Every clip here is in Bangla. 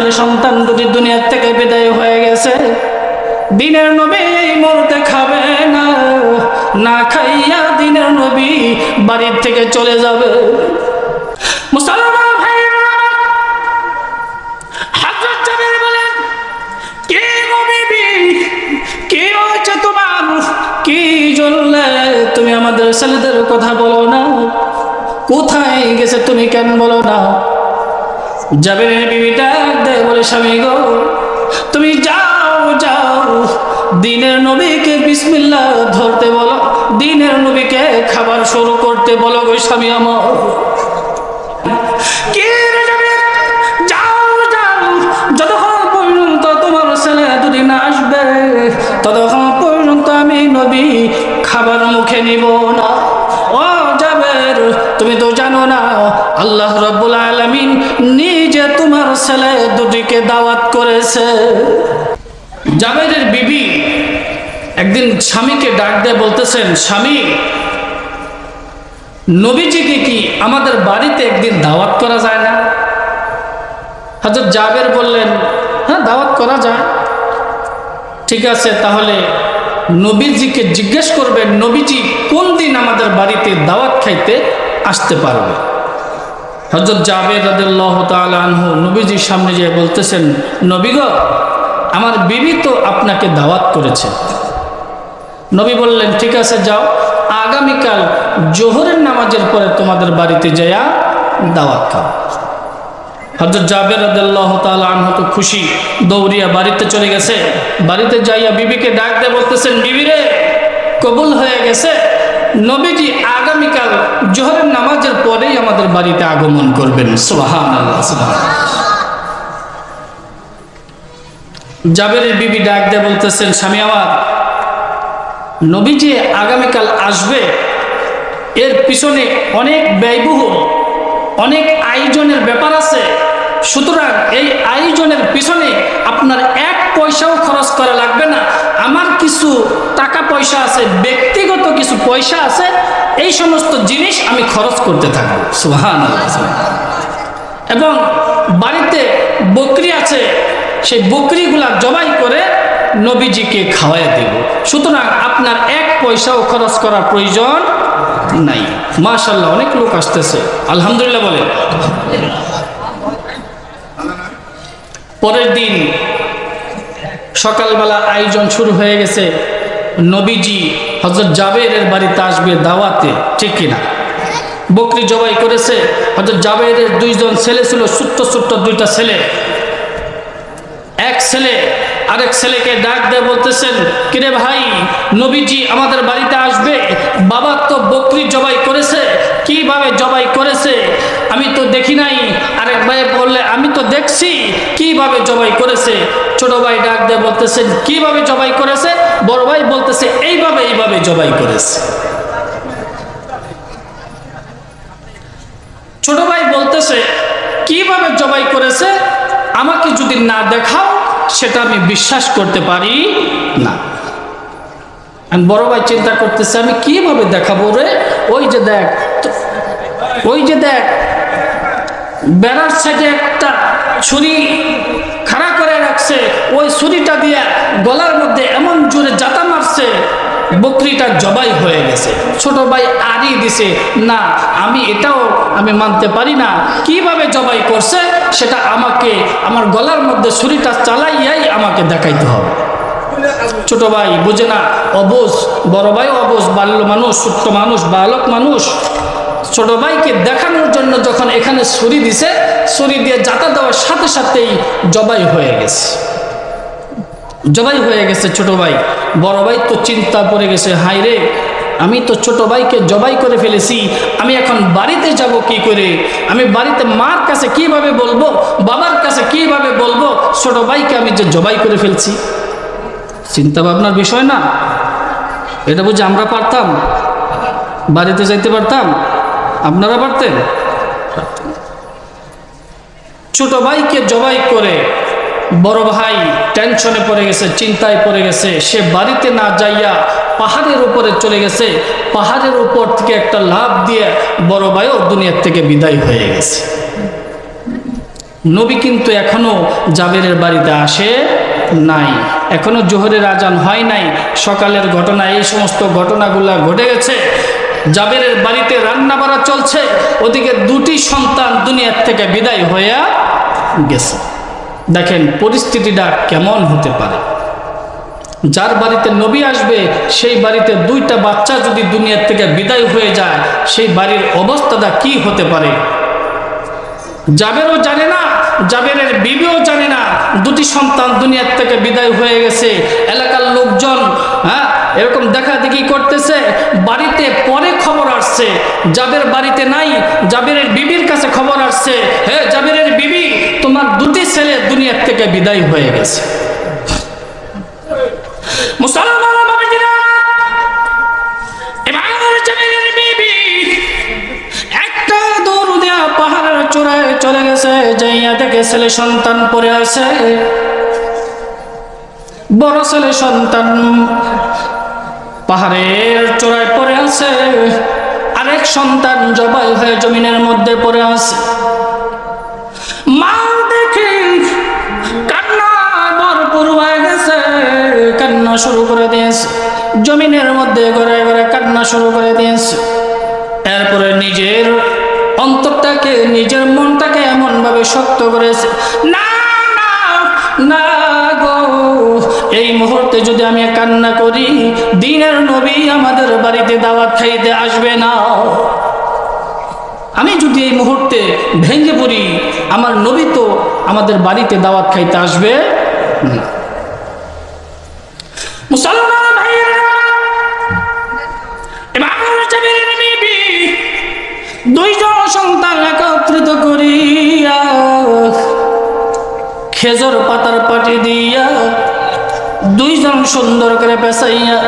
ছেলে সন্তান দুটি দুনিয়ার থেকে বিদায় হয়ে গেছে। দিনের নবী মরতে খাবে না না খাইয়া দিনের নবী বাড়ির থেকে চলে যাবে। তুমি আমাদের ছেলেদের কথা বলো না? কোথায় গেছে তুমি কেন বলো না? জাবিরের বলে স্বামী গো, তুমি যাও যাও। দিনের নবীকে বিসমিল্লাহ ধরতে বলো, দিনের নবীকে খাবার শুরু করতে বলো গো স্বামী আমার। খাবার মুখে নিব না। ও যাবের তুমি তো জানো না, আল্লাহ রব্বুল আলমিন তোমার ছেলে দুটিকে দাওয়াত করেছে। জাবেরের বিবি একদিন স্বামীকে ডাক দিয়ে বলতেছেন, স্বামী, নবীজিকে কি আমাদের বাড়িতে একদিন দাওয়াত করা যায় না? হাজর জাবের বললেন হ্যাঁ দাওয়াত করা যায়। ঠিক আছে, তাহলে নবীজিকে জিজ্ঞেস করবেন, নবীজি কোন দিন আমাদের বাড়িতে দাওয়াত খাইতে আসতে পারবে? হজরত জাবের রাদিল্লাহ আনহু নবীজির সামনে যেয়ে বলতেছেন নবীগ আমার বিবি তো আপনাকে দাওয়াত করেছে। নবী বললেন, ঠিক আছে, যাও। আগামীকাল জোহরের নামাজের পরে তোমাদের বাড়িতে যাইয়া দাওয়াত খাও। হজরত জাবের আদাল্লাহ তাল আনহত খুশি, দৌড়িয়া বাড়িতে চলে গেছে। বাড়িতে যাইয়া বিবিকে ডাক দিয়ে বলতেছেন বিবিরে কবুল হয়ে গেছে? নবীজি আগামীকাল জোহরের নামাজের পরেই আমাদের বাড়িতে আগমন করবেন। জাবেরের বিবি ডাক দিয়ে বলতেছেন, স্বামী আমার নবী যে আগামীকাল আসবে। এর পিছনে অনেক ব্যয়বহুল, অনেক আয়োজনের ব্যাপার আছে। সুতরাং এই আয়োজনের পিছনে আপনার এক পয়সাও খরচ করা লাগবে না। আমার কিছু টাকা পয়সা আছে, ব্যক্তিগত কিছু পয়সা আছে, এই সমস্ত জিনিস আমি খরচ করতে থাকব। সুহান এবং বাড়িতে বকরি আছে, সেই বকরিগুলা জবাই করে নবীজিকে খাওয়াই দেব। সুতরাং আপনার এক পয়সাও খরচ করার প্রয়োজন নাই। মাশাল্লাহ অনেক লোক আসতেছে। আলহামদুলিল্লাহ বলে পরের দিন সকালবেলা আয়োজন শুরু হয়ে গেছে। নবীজি হজরত জাবেরের বাড়িতে আসবে দাওয়াতে, ঠিক কিনা? বকরি জবাই করেছে হজরত জাবেরের দুইজন ছেলে ছিল, ছোট্ট ছোট্ট দুইটা ছেলে। এক ছেলে, আরেক ছেলেকে ডাক দিয়ে বলতেছেন, কিরে ভাই, নবীজি আমাদের বাড়িতে আসবে, বাবা তো বকরি জবাই করেছে কীভাবে জবাই করেছে, আমি তো দেখি নাই। আরেক ভাই বললে, আমি তো দেখছি কীভাবে জবাই করেছে। ছোট ভাই ডাক দিয়ে বলতেছেন, কীভাবে জবাই করেছে? বড় ভাই বলতেছে, এইভাবে এইভাবে জবাই করেছে। ছোট ভাই বলতেছে, কীভাবে জবাই করেছে? আমাকে যদি না দেখাও, সেটা আমি বিশ্বাস করতে পারি না। আর বড় ভাই চিন্তা করতেছে, আমি কীভাবে দেখাবো রে? ওই যে দেখ, ওই যে দেখ বেড়ার সাইডে একটা ছুরি খাড়া করে রাখছে। ওই ছুরিটা দিয়ে গলার মধ্যে এমন জোরে জাতা মারছে, বকরিটা জবাই হয়ে গেছে। ছোট ভাই আড়ি দিছে, না, আমি এটাও আমি মানতে পারি না। কীভাবে জবাই করছে, সেটা আমাকে, আমার গলার মধ্যে ছুরিটা চালাইয়াই আমাকে দেখাইতে হবে। ছোট ভাই বুঝে না অবুজ বড় ভাই অবুজ বাল্য মানুষ, ছোট্ট মানুষ, বালক মানুষ। ছোট ভাইকে দেখানোর জন্য যখন এখানে ছুরি দিছে, ছুরি দিয়ে যাতা দেওয়ার সাথে সাথেই জবাই হয়ে গেছে। জবাই হয়ে গেছে ছোট ভাই। বড় ভাই তো চিন্তা পড়ে গেছে হাই রে, আমি তো ছোট ভাইকে জবাই করে ফেলেছি, আমি এখন বাড়িতে যাব কি করে? আমি বাড়িতে মার কাছে কীভাবে বলব, বাবার কাছে কীভাবে বলব? ছোট ভাইকে আমি যে জবাই করে ফেলছি। চিন্তা ভাবনার বিষয় না। এটা বুঝে আমরা পারতাম? বাড়িতে যাইতে পারতাম? আপনারা পারতেন? ছোট ভাইকে জবাই করে বড় ভাই টেনশনে পড়ে গেছে, চিন্তায় পড়ে গেছে। সে বাড়িতে না যাইয়া পাহাড়ের উপরে চলে গেছে। পাহাড়ের উপর থেকে একটা লাভ দিয়ে বড় ভাইও দুনিয়ার থেকে বিদায় হয়ে গেছে। নবী কিন্তু এখনও জাবেরের বাড়িতে আসে নাই। এখনও জোহরের আজান হয় নাই। সকালের ঘটনা, এই সমস্ত ঘটনাগুলা ঘটে গেছে। জাবেরের বাড়িতে রান্না বাড়া চলছে। ওদিকে দুটি সন্তান দুনিয়ার থেকে বিদায় হইয়া গেছে। দেখেন, পরিস্থিতিটা কেমন হতে পারে। যার বাড়িতে নবী আসবে, সেই বাড়িতে দুইটা বাচ্চা যদি দুনিয়ার থেকে বিদায় হয়ে যায়, সেই বাড়ির অবস্থাটা কি হতে পারে? জাবেরও জানে না, জাবেরের বিবিও জানে না। দুটি সন্তান দুনিয়ার থেকে বিদায় হয়ে গেছে। এলাকার লোকজন হ্যাঁ এরকম দেখা দেখি করতেছে। বাড়িতে পরে খবর আসছে। জাবের বাড়িতে নাই, জাবেরের বিবির কাছে খবর আসছে। হ্যাঁ জাবেরের বিবি, তোমার দুটি ছেলে দুনিয়ার থেকে বিদায় হয়ে গেছে। মুসলমান চলে গেছে, যাইয়া দেখে ছেলে সন্তান পড়ে আছে। বড় ছেলে সন্তান পাহাড়ের চূড়ায় পড়ে আছে। আরেক সন্তান জবাই হয়ে জমিনের মধ্যে পড়ে আছে। মা দেখে কান্না ভরপুর হয়ে গেছে, কান্না শুরু করে দিয়েছে। জমিনের মধ্যে ঘরে ঘরে কান্না শুরু করে দিয়েছে। এরপরে নিজের অন্তরটাকে, নিজের মনটাকে এমনভাবে শক্ত করেছে। না না না গো, এই মুহূর্তে যদি আমি কান্না করি, দিনের নবী আমাদের বাড়িতে দাওয়াত খাইতে আসবে না। আমি যদি এই মুহূর্তে ভেঙে পড়ি, আমার নবী তো আমাদের বাড়িতে দাওয়াত খাইতে আসবে মুসলমান দুইজন খেজর পাতার পাটি দিয়া দুইজন সুন্দর করে পেঁচাইয়া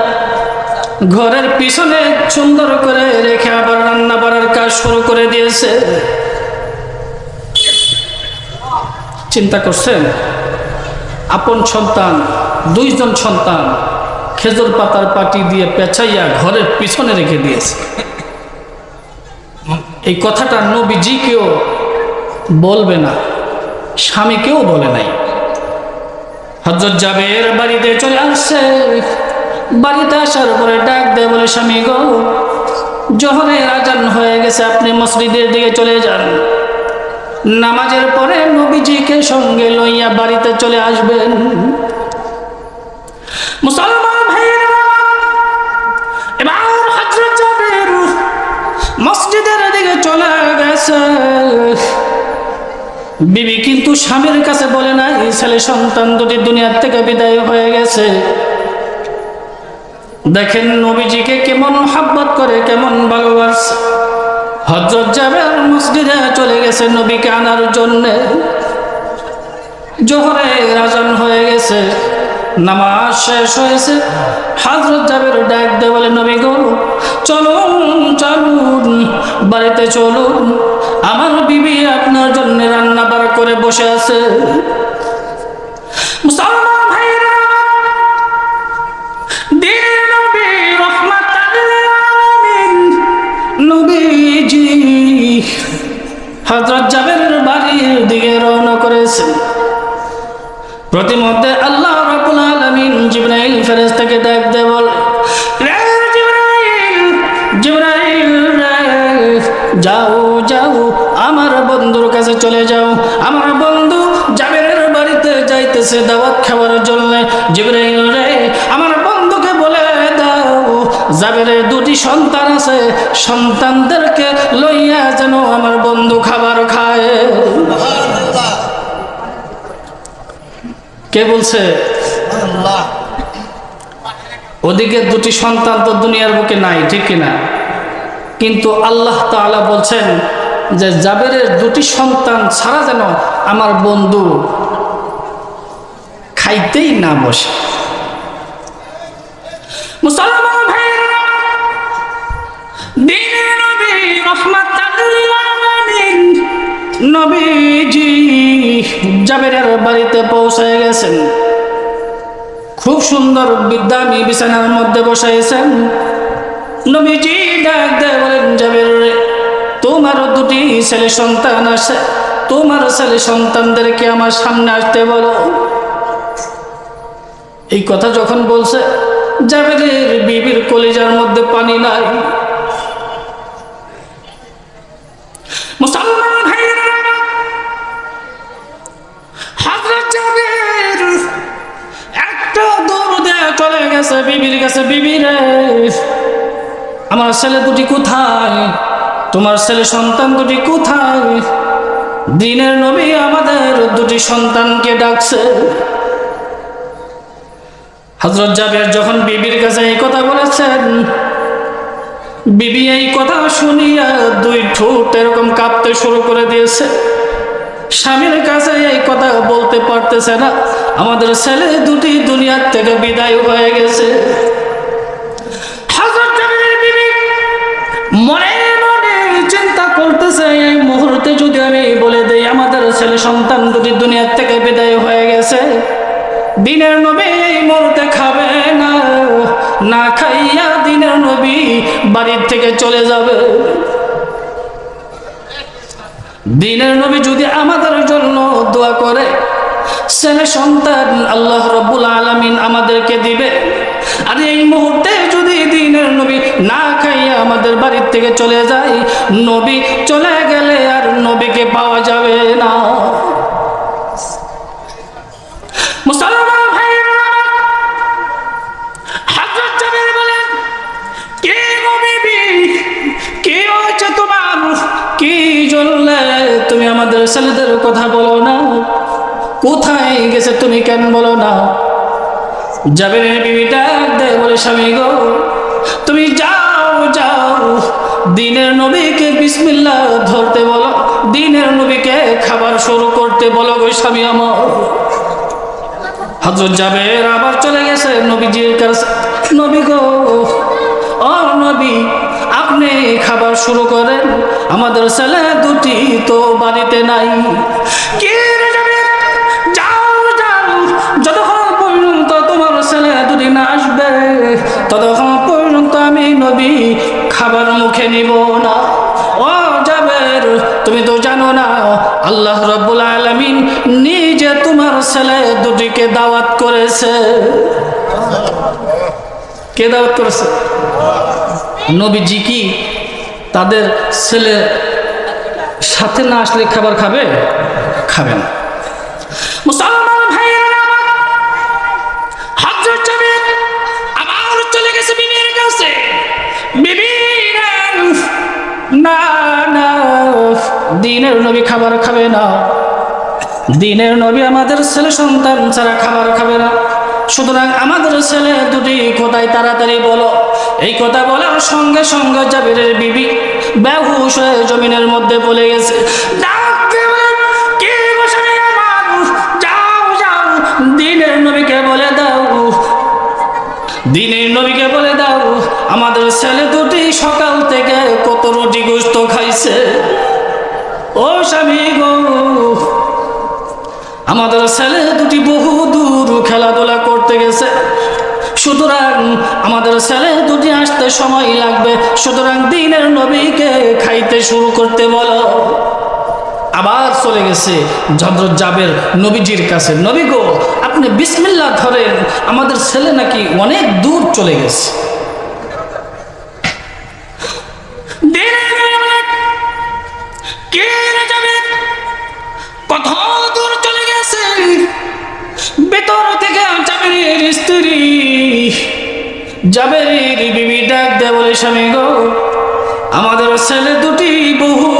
ঘরের পিছনে সুন্দর করে রেখে আবার রান্না বাড়ার কাজ শুরু করে দিয়েছে। চিন্তা করছেন? আপন সন্তান, দুইজন সন্তান খেজুর পাতার পাটি দিয়ে পেঁচাইয়া ঘরের পিছনে রেখে দিয়েছে। এই কথাটা নবীজিকেও বলবে না। স্বামীকেও বলে নাই। হজরত জাবের বাড়িতে চলে আসছে। বাড়িতে আসার পরে ডাক দেয়, বলে, স্বামী গো জহরের আজান হয়ে গেছে, আপনি মসজিদের দিকে চলে যান। নামাজের পরে নবীজিকে সঙ্গে লইয়া বাড়িতে চলে আসবেন। মুসলমান মসজিদের দিকে চলে গেছে। বিবি কিন্তু স্বামীর কাছে বলে না, এই ছেলে সন্তান দুটি দুনিয়ার থেকে বিদায় হয়ে গেছে। দেখেন নবীজিকে কেমন হাব্বত করে, কেমন ভালোবাসে। হজরত আর মসজিদে চলে গেছে নবীকে আনার জন্যে। জোহরে রাজন হয়ে গেছে। নামাজ শেষ হয়েছে। হাজরত যাবের ডাক দে বলে, নবী গো, চলুন চলুন, বাড়িতে চলুন। আমার বিবি আপনার জন্য রান্না বার করে বসে আছে। মুসলমান নবীজি হযরত জাবেরের বাড়ির দিকে রওনা করেছেন। প্রতিমধ্যে আল্লাহ ফেরেশতাকে ডাক দেয় বল রে জিবরাইল জিবরাইল রে যাও যাও আমার বন্ধুর কাছে চলে যাও। আমার বন্ধু জাবেরের বাড়িতে যাইতেছে দাওয়াত খাওয়ার জন্য। জিবরাইল রে আমার বন্ধুকে বলে দাও জাবেরের দুটি সন্তান আছে সন্তানদেরকে লইয়া যেন আমার বন্ধু খাবার খায়। কে বলছে? ওদিকে দুটি সন্তান তো দুনিয়ার বুকে নাই, ঠিক কিনা? কিন্তু আল্লাহ তাআলা বলছেন যে জাবেরের দুটি সন্তান ছাড়া যেন আমার বন্ধু খাইতেই না বসে। মুসলমান নবীজি জাবেরের বাড়িতে পৌঁছে গেছেন। খুব সুন্দর বিদ্যামী বিছানার মধ্যে বসাইছেন। নবীজি ডাক দেয় বলেন রে তোমারও দুটি ছেলে সন্তান আছে। তোমার ছেলে সন্তানদেরকে আমার সামনে আসতে বলো। এই কথা যখন বলছে, জাবেরের বিবির কলিজার মধ্যে পানি নাই। মুসলমান গেছে বিবির কাছে, বিবি রে। আমার ছেলে দুটি কোথায়? তোমার ছেলে সন্তান দুটি কোথায়? দিনের নবী আমাদের দুটি সন্তানকে ডাকছে। হজরত জাবের যখন বিবির কাছে এই কথা বলেছেন, বিবি এই কথা শুনিয়া দুই ঠোঁট এরকম কাঁপতে শুরু করে দিয়েছে। স্বামীর কাছে এই কথা বলতে পারতেছে না। আমাদের ছেলে দুটি দুনিয়ার থেকে বিদায় হয়ে গেছে। মনে মনে চিন্তা করতেছে, এই মুহূর্তে যদি আমি বলে দেই আমাদের ছেলে সন্তান দুটি দুনিয়ার থেকে বিদায় হয়ে গেছে। দিনের নবী এই মুহূর্তে খাবে না না খাইয়া দিনের নবী বাড়ির থেকে চলে যাবে। দিনের নবী যদি আমাদের জন্য দোয়া করে, ছেলে সন্তান আল্লাহ রব্বুল আলমিন আমাদেরকে দিবে। আর এই মুহূর্তে যদি দিনের নবী না খাইয়া আমাদের বাড়ির থেকে চলে যায়, নবী চলে গেলে আর নবীকে পাওয়া যাবে না। মুসলমান আমাদের ছেলেদের কথা বলো না। কোথায় গেছে তুমি কেন বলো না? যাবে বলে, স্বামী গো, তুমি যাও যাও। দিনের নবীকে বিসমিল্লাহ ধরতে বলো। দিনের নবীকে খাবার শুরু করতে বলো গো, স্বামী আমার। হজরত জাবের আবার চলে গেছে নবীজির কাছে। নবী গো, ও নবী আপনি খাবার শুরু করেন। আমাদের ছেলে দুটি তো বাড়িতে নাই। কে? যাও যাও। যতক্ষণ পর্যন্ত তোমার ছেলে দুটি না আসবে, ততক্ষণ পর্যন্ত আমি নবী খাবার মুখে নিব না। ও জাবের, তুমি তো জানো না, আল্লাহ রব্বুল আলমিন নিজে তোমার ছেলে দুটিকে দাওয়াত করেছে। কে দাওয়াত করেছে? নবীজি কি তাদের ছেলে সাথে না আসলে খাবার খাবে? খাবে না। মুসলমান ভাইয়েরা হযরত জাবের আবার চলে গেছে বিবির না না, দিনের নবী খাবার খাবে না। দিনের নবী আমাদের ছেলে সন্তান ছাড়া খাবার খাবে না। সুতরাং আমাদের ছেলে দুটি কোথায় তাড়াতাড়ি বলো। এই কথা বলার সঙ্গে সঙ্গে জাবিরের বিবি বেহুশ হয়ে জমিনের মধ্যে পড়ে গেছে। দিনের নবীকে বলে দাও। দিনের নবীকে বলে দাও, আমাদের ছেলে দুটি সকাল থেকে কত রুটি গোস্ত খাইছে। ও স্বামী গো, আমাদের ছেলে দুটি বহু সুতরাং আমাদের ছেলে দুটি আসতে সময় লাগবে। সুতরাং দিনের নবীকে খাইতে শুরু করতে বলো। আবার চলে গেছে হজরত জাবের নবীজির কাছে। নবী গো, আপনি বিসমিল্লা ধরেন, আমাদের ছেলে নাকি অনেক দূর চলে গেছে। কে জাবেরের বিবি ডাক দেয় বলে, স্বামী গো, আমাদের ছেলে দুটি বহু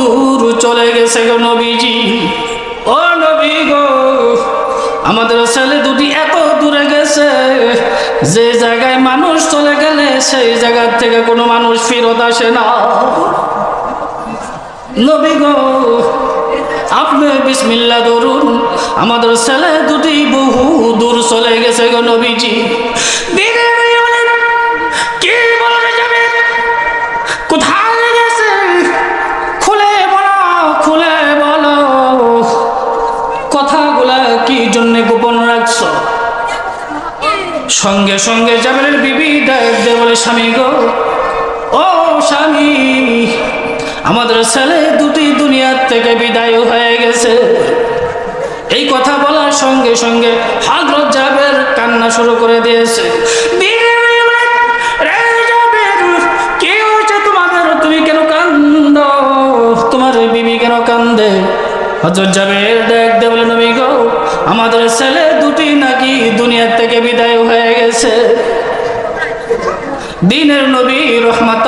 দূর চলে গেছে গো নবীজি। ও নবী গো, আমাদের ছেলে দুটি এত দূরে গেছে, যে জায়গায় মানুষ চলে গেলে সেই জায়গা থেকে কোনো মানুষ ফেরত আসে না। নবী গো, আপনি বিসমিল্লা ধরুন, আমাদের ছেলে দুটি বহু দূর চলে গেছে গো নবীজি। সঙ্গে সঙ্গে জাবেরের বিবি ডাক দে বলে, স্বামী গো, ও স্বামী, আমাদের ছেলে দুটি দুনিয়ার থেকে বিদায় হয়ে গেছে। এই কথা বলার সঙ্গে সঙ্গে হাজরত জাবের কান্না শুরু করে দিয়েছে। তোমার বিবি কেন কান্দে? হজরত জাবের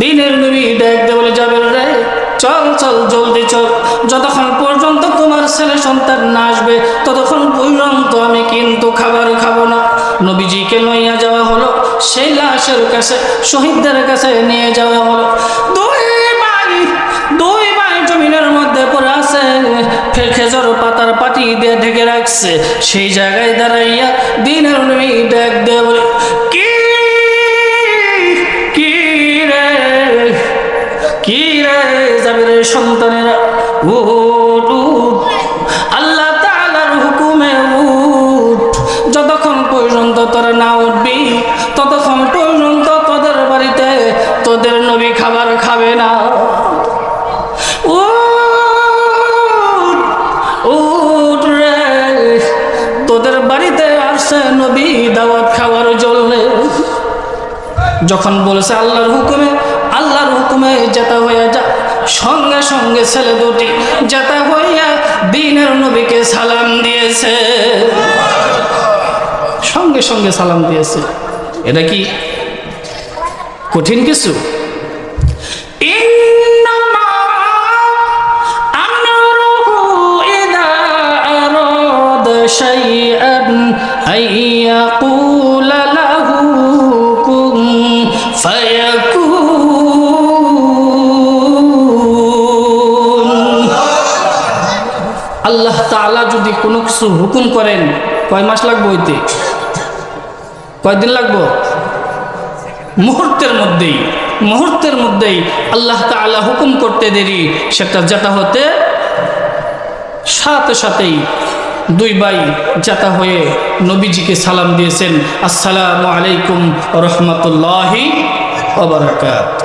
দিনের নবী ডাক দে বলে যাবে রে, চল চল, জলদি চল। যতক্ষণ পর্যন্ত তোমার ছেলে সন্তান না আসবে, ততক্ষণ পর্যন্ত আমি কিন্তু খাবার খাব না। নবীজিকে লইয়া যাওয়া হলো, সেই লাশের কাছে, শহীদদের কাছে নিয়ে যাওয়া হলো। দুই দুই মধ্যে পাতার দিয়ে ঢেকে রাখছে। সেই জায়গায় দাঁড়াইয়া দিনের নবী ডাক দে বলে, কি কি রে জাবিরের সন্তানেরা? উঠ উঠ। আল্লাহ তাআলার হুকুমে উঠ। যতক্ষণ পর্যন্ত তোরা না উঠবি, ততক্ষণ পর্যন্ত তোদের বাড়িতে তোদের নবী খাবার খাবে না। রে। তোদের বাড়িতে আসছে নবী দাওয়াত খাবার জন্য। যখন বলেছে আল্লাহর হুকুমে আল্লাহর হুকুমে যেটা হইয়া যা সঙ্গে সঙ্গে ছেলে দুটি যেটা হইয়া দিনের নবীকে সালাম দিয়েছে সঙ্গে সঙ্গে সালাম দিয়েছে এটা কি কঠিন কিছু إنما أمره إذا أراد شيئا أن يقول له كن فيكون তাআলা যদি কোনো কিছু হুকুম করেন, কয় মাস লাগবে হইতে কয়দিন লাগবো? মুহূর্তের মধ্যেই মুহূর্তের মধ্যেই আল্লাহ তাআলা হুকুম করতে দেরি, সেটা যেটা হতে সাথে সাথেই দুই ভাই যাতা হয়ে নবীজিকে সালাম দিয়েছেন, আসসালামু আলাইকুম রহমতুল্লাহি ওবরাকাত